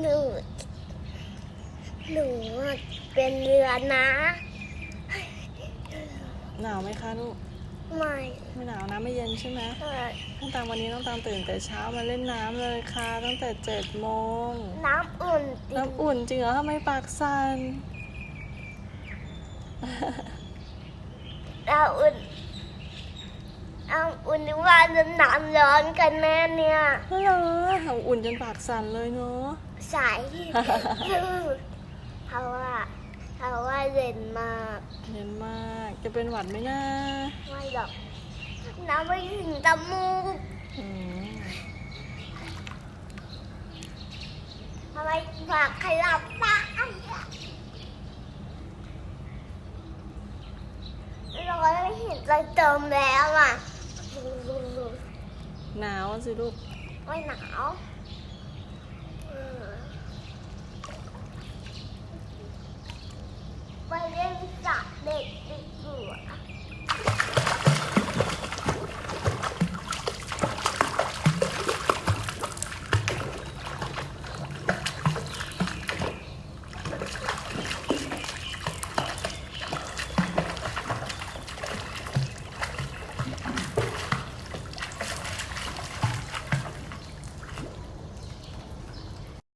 หนู หนูเป็นเรือนะหนาวไหมคะลูก ไม่ไม่หนาวนะไม่เย็นใช่ไหมเออน้องตังวันนี้น้องตังตื่นแต่เช้ามาเล่นน้ำเลยค่ะ ตั้งแต่เจ็ดโมง น้ำอุ่นจริงน้ำอุ่นจริงเหรอทำไมปากสั่น น้ำอุ่นน้ำอุ่นหรือว่าจะน้ำร้อนกันแน่เนี่ยเหร ออุ่นจนปากสั่นเลยเนาะใสเพราะว่าเพราะว่าเย็นมากเย็นมาก จะเป็นหวัดไหมนะไม่หรอกน้ำไม่ถึงจมูกอืมทำไมปากขยับตาเราไม่เห็นใจเติมแล้วอะ หนาวสิลูก โอ้ยหนาวไปเล่น